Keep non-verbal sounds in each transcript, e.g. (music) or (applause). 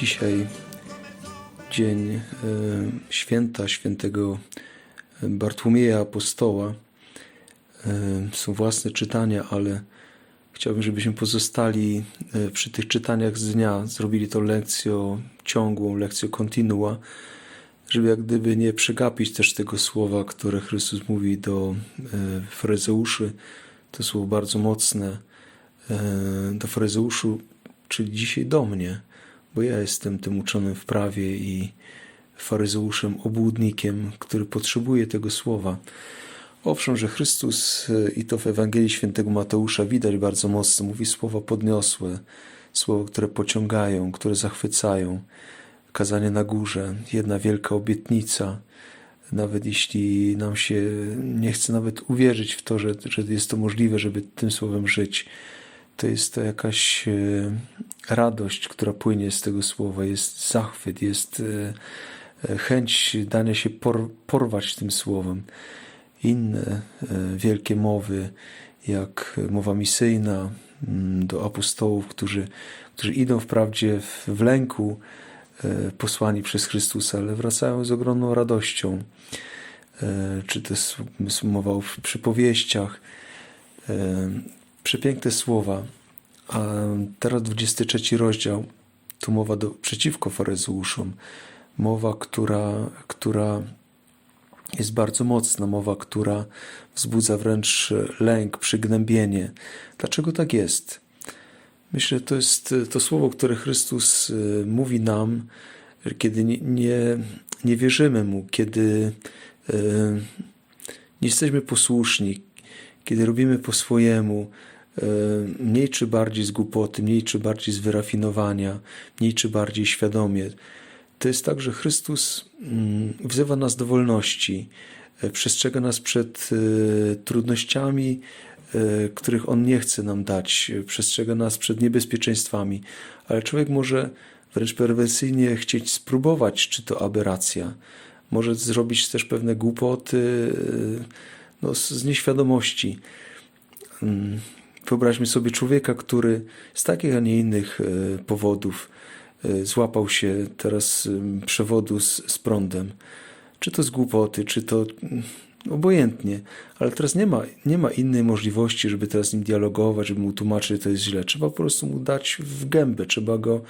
Dzisiaj dzień e, święta świętego Bartłomieja Apostoła. E, Są własne czytania, ale chciałbym, żebyśmy pozostali e, przy tych czytaniach z dnia, zrobili to lekcją ciągłą, lekcją kontinua, żeby jak gdyby nie przegapić też tego słowa, które Chrystus mówi do e, faryzeuszy. To słowo bardzo mocne e, do faryzeuszu, czyli dzisiaj do mnie, bo ja jestem tym uczonym w prawie i faryzeuszem, obłudnikiem, który potrzebuje tego słowa. Owszem, że Chrystus e, i to w Ewangelii Świętego Mateusza widać bardzo mocno, mówi słowa podniosłe, słowa, które pociągają, które zachwycają. Kazanie na górze, jedna wielka obietnica, nawet jeśli nam się nie chce nawet uwierzyć w to, że, że jest to możliwe, żeby tym słowem żyć, to jest to jakaś e, radość, która płynie z tego słowa, jest zachwyt, jest e, chęć dania się por, porwać tym słowem. Inne e, wielkie mowy, jak mowa misyjna mm, do apostołów, którzy, którzy idą wprawdzie w, w lęku, e, posłani przez Chrystusa, ale wracają z ogromną radością. E, Czy to jest mowa o przypowieściach. Przepiękne słowa. A teraz 23 rozdział to mowa do, przeciwko faryzeuszom. Mowa, która, która jest bardzo mocna, mowa, która wzbudza wręcz lęk, przygnębienie. Dlaczego tak jest? Myślę, że to jest to słowo, które Chrystus y, mówi nam, kiedy nie, nie, wierzymy Mu, kiedy nie jesteśmy posłuszni, kiedy robimy po swojemu, mniej czy bardziej z głupoty, mniej czy bardziej z wyrafinowania, mniej czy bardziej świadomie. To jest tak, że Chrystus mm, wzywa nas do wolności, e, przestrzega nas przed e, trudnościami, e, których On nie chce nam dać, przestrzega nas przed niebezpieczeństwami, ale człowiek może wręcz perwersyjnie chcieć spróbować, czy to aberracja. Może zrobić też pewne głupoty no, z nieświadomości. Mm, Wyobraźmy sobie człowieka, który z takich, a nie innych powodów złapał się teraz em, przewodu z, z prądem. Czy to z głupoty, czy to mm, obojętnie, ale teraz nie ma, nie ma innej możliwości, żeby teraz z nim dialogować, żeby mu tłumaczyć, że to jest źle. Trzeba po prostu mu dać w gębę, trzeba go,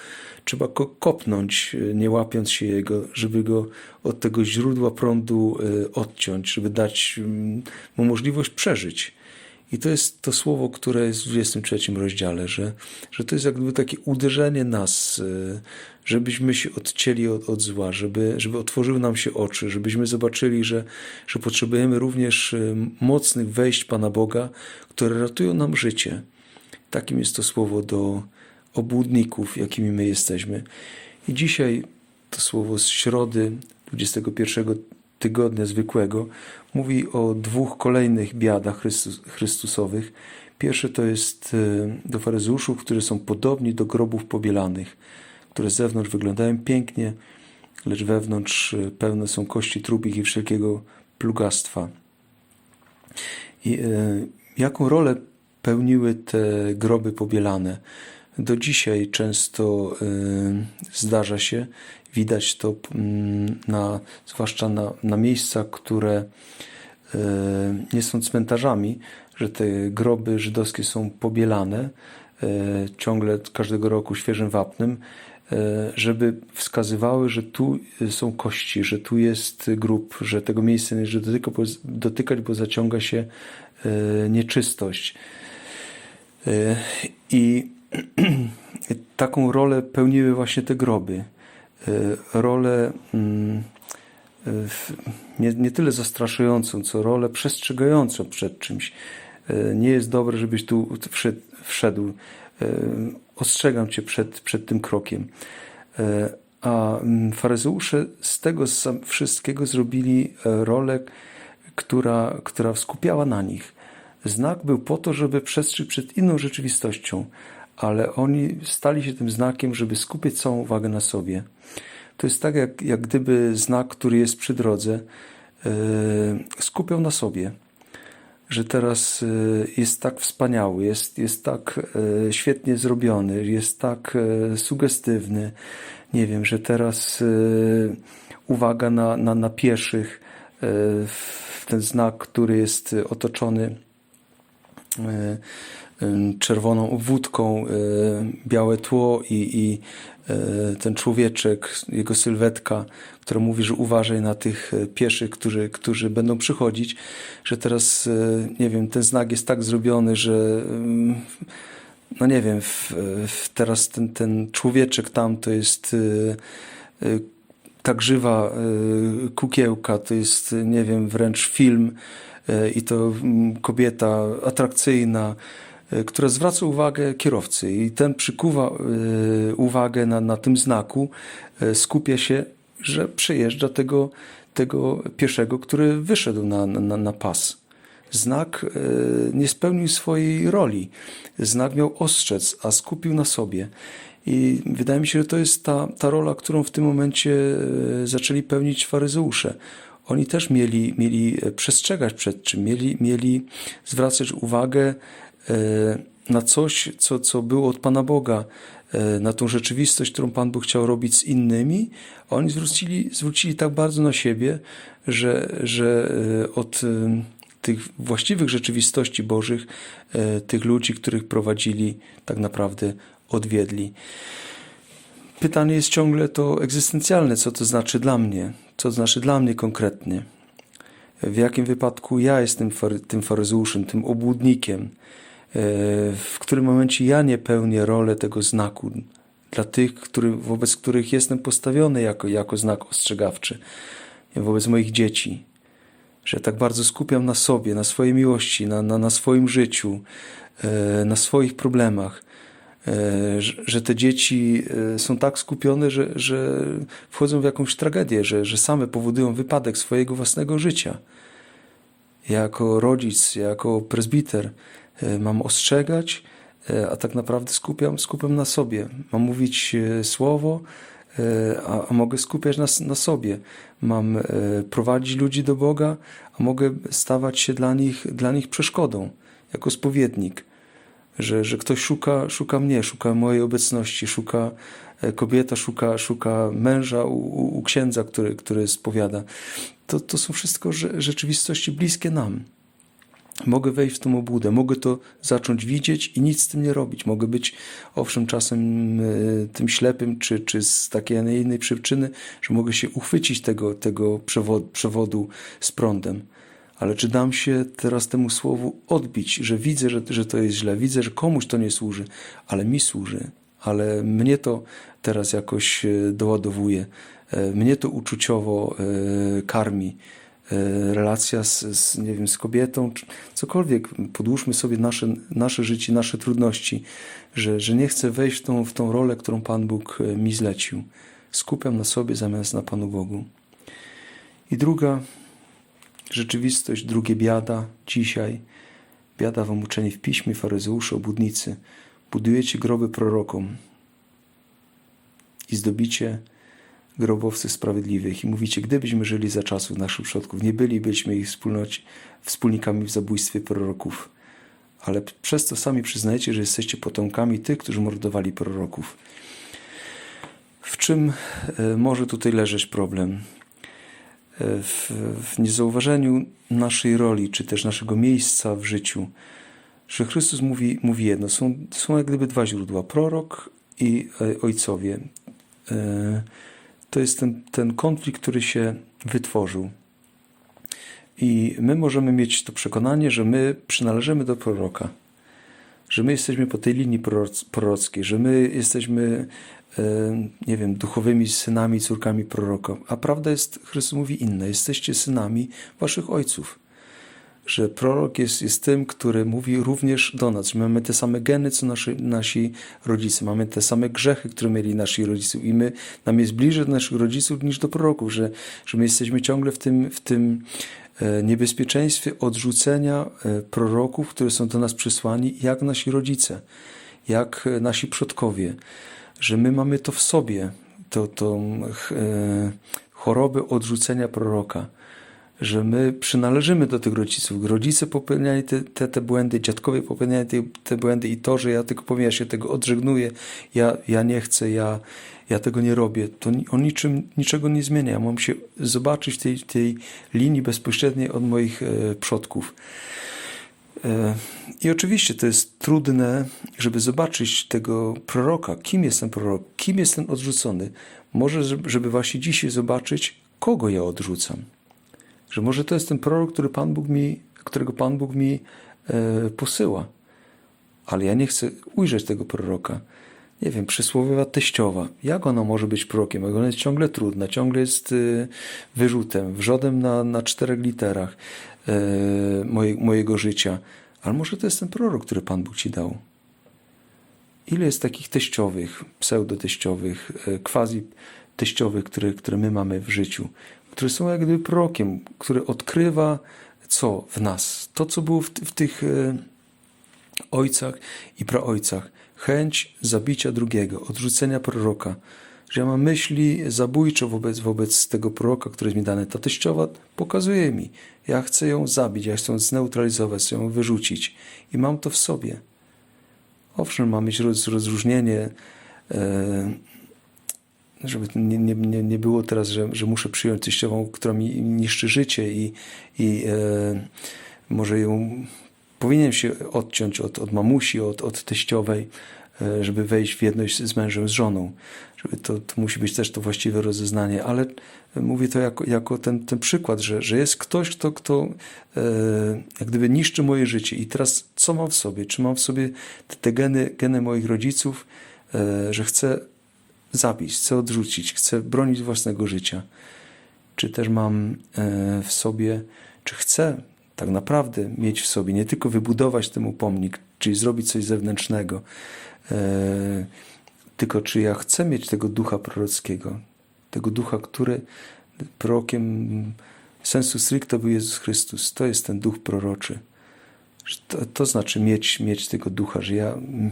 trzeba go kopnąć, e, nie łapiąc się jego, żeby go od tego źródła prądu odciąć, żeby dać mm, mu możliwość przeżyć. I to jest to słowo, które jest w 23 rozdziale, że, że to jest jak gdyby takie uderzenie nas, y, żebyśmy się odcięli od, od zła, żeby, żeby otworzyły nam się oczy, żebyśmy zobaczyli, że, że potrzebujemy również y, mocnych wejść Pana Boga, które ratują nam życie. Takim jest to słowo do obłudników, jakimi my jesteśmy. I dzisiaj to słowo z środy 21 tygodnia zwykłego mówi o dwóch kolejnych biadach Chrystus, Chrystusowych. Pierwsze to jest e, do faryzeuszów, którzy są podobni do grobów pobielanych, które z zewnątrz wyglądają pięknie, lecz wewnątrz e, pełne są kości trupich i wszelkiego plugastwa. I, e, jaką rolę pełniły te groby pobielane? Do dzisiaj często e, zdarza się, widać to mm, na, zwłaszcza na, na miejscach, które e, nie są cmentarzami, że te groby żydowskie są pobielane e, ciągle każdego roku świeżym wapnem, żeby wskazywały, że tu są kości, że tu jest grób, że tego miejsca nie należy dotyka- dotykać, bo zaciąga się nieczystość. I (clears throat) taką rolę pełniły właśnie te groby. E, Rolę mm, e, nie, nie tyle zastraszającą, co rolę przestrzegającą przed czymś. E, Nie jest dobre, żebyś tu wszedł. Ostrzegam cię przed, przed tym krokiem. A mm, faryzeusze z tego wszystkiego zrobili rolę, która, która skupiała na nich. Znak był po to, żeby przestrzec przed inną rzeczywistością, ale oni stali się tym znakiem, żeby skupić całą uwagę na sobie. To jest tak, jak, jak gdyby znak, który jest przy drodze, e, skupiał na sobie. Że teraz e, jest tak wspaniały, jest, jest tak e, świetnie zrobiony, jest tak e, sugestywny. Nie wiem, że teraz e, uwaga na, na, na pieszych, e, w ten znak, który jest otoczony czerwoną obwódką, e, białe tło i, i e, ten człowieczek, jego sylwetka, która mówi, że uważaj na tych e, pieszych, którzy, którzy będą przychodzić, że teraz, nie wiem, ten znak jest tak zrobiony, że no nie wiem, w, w teraz ten, ten człowieczek tam to jest tak żywa kukiełka, to jest, nie wiem, wręcz film i to kobieta atrakcyjna, e, która zwraca uwagę kierowcy i ten przykuwa e, uwagę na, na tym znaku, e, skupia się, że przejeżdża tego, tego pieszego, który wyszedł na, na, na pas. Znak nie spełnił swojej roli. Znak miał ostrzec, a skupił na sobie. I wydaje mi się, że to jest ta, ta rola, którą w tym momencie zaczęli pełnić faryzeusze. Oni też mieli, mieli przestrzegać przed czym, mieli, mieli zwracać uwagę na coś, co, co było od Pana Boga, e, na tą rzeczywistość, którą Pan Bóg chciał robić z innymi. A oni zwrócili, zwrócili tak bardzo na siebie, że, że e, od e, tych właściwych rzeczywistości Bożych, e, tych ludzi, których prowadzili, tak naprawdę odwiedli. Pytanie jest ciągle to egzystencjalne, co to znaczy dla mnie, co to znaczy dla mnie konkretnie. W jakim wypadku ja jestem tym faryzeuszem, tym obłudnikiem, e, w którym momencie ja nie pełnię rolę tego znaku dla tych, który, wobec których jestem postawiony jako, jako znak ostrzegawczy, wobec moich dzieci, że tak bardzo skupiam na sobie, na swojej miłości, na, na, na swoim życiu, e, na swoich problemach, e, że, te dzieci e, są tak skupione, że, że wchodzą w jakąś tragedię, że, że same powodują wypadek swojego własnego życia. Ja jako rodzic, ja jako prezbiter e, mam ostrzegać, e, a tak naprawdę skupiam, skupiam na sobie. Mam mówić e, słowo, e, a, a mogę skupiać na, na sobie. Mam e, prowadzić ludzi do Boga, a mogę stawać się dla nich, dla nich przeszkodą, jako spowiednik. Że, że ktoś szuka, szuka mnie, szuka mojej obecności, szuka e, kobieta, szuka, szuka męża u, u, księdza, który, który spowiada. To, to są wszystko rze- rzeczywistości bliskie nam. Mogę wejść w tą obłudę, mogę to zacząć widzieć i nic z tym nie robić. Mogę być, owszem, czasem e, tym ślepym, czy, czy z takiej, a nie innej przyczyny, że mogę się uchwycić tego, tego przewodu, przewodu z prądem. Ale czy dam się teraz temu słowu odbić, że widzę, że, że to jest źle, widzę, że komuś to nie służy, ale mi służy, ale mnie to teraz jakoś e, doładowuje, e, mnie to uczuciowo karmi relacja z, z, nie wiem, z kobietą, czy cokolwiek, podłóżmy sobie nasze, nasze życie, nasze trudności, że, że nie chcę wejść w tą, w tą rolę, którą Pan Bóg e, mi zlecił. Skupiam na sobie zamiast na Panu Bogu. I druga rzeczywistość, drugie biada dzisiaj, biada wam uczeni w piśmie, faryzeusze, obudnicy, budujecie groby prorokom i zdobicie grobowców sprawiedliwych i mówicie, gdybyśmy żyli za czasów naszych przodków, nie bylibyśmy ich wspólnikami w zabójstwie proroków. Ale przez to sami przyznajecie, że jesteście potomkami tych, którzy mordowali proroków. W czym e, może tutaj leżeć problem? E, W, w niezauważeniu naszej roli, czy też naszego miejsca w życiu, że Chrystus mówi, mówi jedno. Są, są jak gdyby dwa źródła: prorok i e, ojcowie. To jest ten, ten konflikt, który się wytworzył. I my możemy mieć to przekonanie, że my przynależymy do proroka, że my jesteśmy po tej linii proroc- prorockiej, że my jesteśmy, e, nie wiem, duchowymi synami, córkami proroka. A prawda jest, Chrystus mówi inne. Jesteście synami waszych ojców. Że prorok jest, jest tym, który mówi również do nas, że mamy te same geny, co nasi, nasi rodzice, mamy te same grzechy, które mieli nasi rodzice i my, nam jest bliżej do naszych rodziców niż do proroków, że, że my jesteśmy ciągle w tym, w tym e, niebezpieczeństwie odrzucenia e, proroków, które są do nas przysłani, jak nasi rodzice, jak e, nasi przodkowie, że my mamy to w sobie. to, ch- e, chorobę odrzucenia proroka, że my przynależymy do tych rodziców. Rodzice popełniali te, te, te błędy, dziadkowie popełniali te, te błędy i to, że ja tylko powiem, ja się tego odżegnuję, ja, ja nie chcę, ja, ja tego nie robię, to on niczym, niczego nie zmienia. Ja mam się zobaczyć tej, tej linii bezpośredniej od moich e, przodków. E, I oczywiście to jest trudne, żeby zobaczyć tego proroka. Kim jest ten prorok? Kim jest ten odrzucony? Może, żeby właśnie dzisiaj zobaczyć, kogo ja odrzucam. Że może to jest ten prorok, który Pan Bóg mi, którego Pan Bóg mi e, posyła. Ale ja nie chcę ujrzeć tego proroka. Nie wiem, przysłowiowa teściowa. Jak ona może być prorokiem? Ona jest ciągle trudna, ciągle jest y, wyrzutem, wrzodem na, na czterech literach e, moje, mojego życia. Ale może to jest ten prorok, który Pan Bóg ci dał. Ile jest takich teściowych, pseudoteściowych, e, quasi teściowych, które, które my mamy w życiu, które są jak gdyby prorokiem, który odkrywa co w nas, to co było w, w tych e, ojcach i praojcach. Chęć zabicia drugiego, odrzucenia proroka. Że ja mam myśli zabójcze wobec, wobec tego proroka, który jest mi dany. Ta teściowa pokazuje mi. Ja chcę ją zabić, ja chcę ją zneutralizować, chcę ją wyrzucić. I mam to w sobie. Owszem, mam mieć roz, rozróżnienie, e, żeby nie, nie, nie, było teraz, że, że muszę przyjąć teściową, która mi niszczy życie i, i e, może ją powinienem się odciąć od, od mamusi, od, od teściowej, e, żeby wejść w jedność z mężem, z żoną. Żeby to, to musi być też to właściwe rozeznanie, ale mówię to jako, jako ten, ten przykład, że, że jest ktoś, kto, kto e, jak gdyby niszczy moje życie. I teraz co mam w sobie? Czy mam w sobie te, te geny, geny moich rodziców, e, że chcę zabić, chcę odrzucić, chcę bronić własnego życia? Czy też mam e, w sobie, czy chcę tak naprawdę mieć w sobie, nie tylko wybudować temu pomnik, czyli zrobić coś zewnętrznego, e, tylko czy ja chcę mieć tego ducha prorockiego, tego ducha, który prorokiem sensu stricto był Jezus Chrystus. To jest ten duch proroczy. To, to znaczy mieć, mieć tego ducha, że ja mm,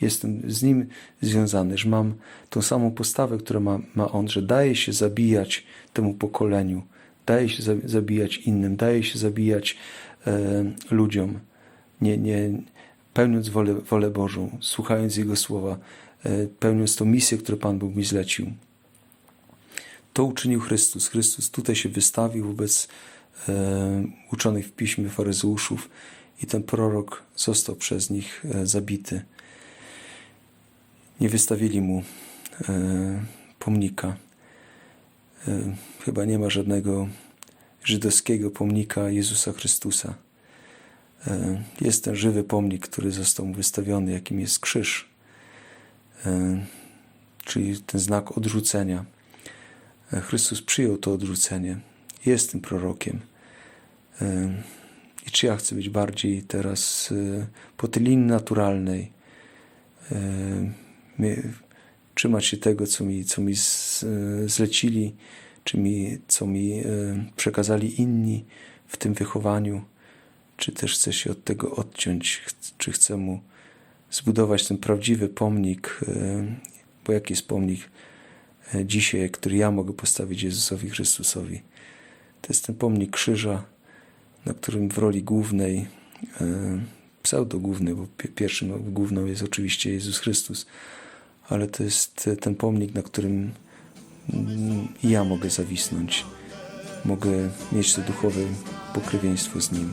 jestem z nim związany, że mam tą samą postawę, którą ma, ma on, że daje się zabijać temu pokoleniu, daje się za- zabijać innym, daje się zabijać e, ludziom, nie, nie, pełniąc wolę, wolę Bożą, słuchając Jego słowa, e, pełniąc tą misję, którą Pan Bóg mi zlecił. To uczynił Chrystus. Chrystus tutaj się wystawił wobec e, uczonych w piśmie faryzeuszów i ten prorok został przez nich e, zabity. Nie wystawili mu e, pomnika. E, chyba nie ma żadnego żydowskiego pomnika Jezusa Chrystusa. E, jest ten żywy pomnik, który został mu wystawiony, jakim jest krzyż, czyli ten znak odrzucenia. Chrystus przyjął to odrzucenie, jest tym prorokiem. I czy ja chcę być bardziej teraz po tej linii naturalnej, trzymać się tego, co mi, co mi zlecili, czy mi, co mi e, przekazali inni w tym wychowaniu, czy też chcę się od tego odciąć, czy chcę mu zbudować ten prawdziwy pomnik, e, bo jaki jest pomnik e, dzisiaj, który ja mogę postawić Jezusowi Chrystusowi. To jest ten pomnik krzyża, na którym w roli głównej, pseudogłównej, bo pi- pierwszym główną jest oczywiście Jezus Chrystus, ale to jest e, ten pomnik, na którym ja mogę zawisnąć. Mogę mieć to duchowe pokrewieństwo z Nim.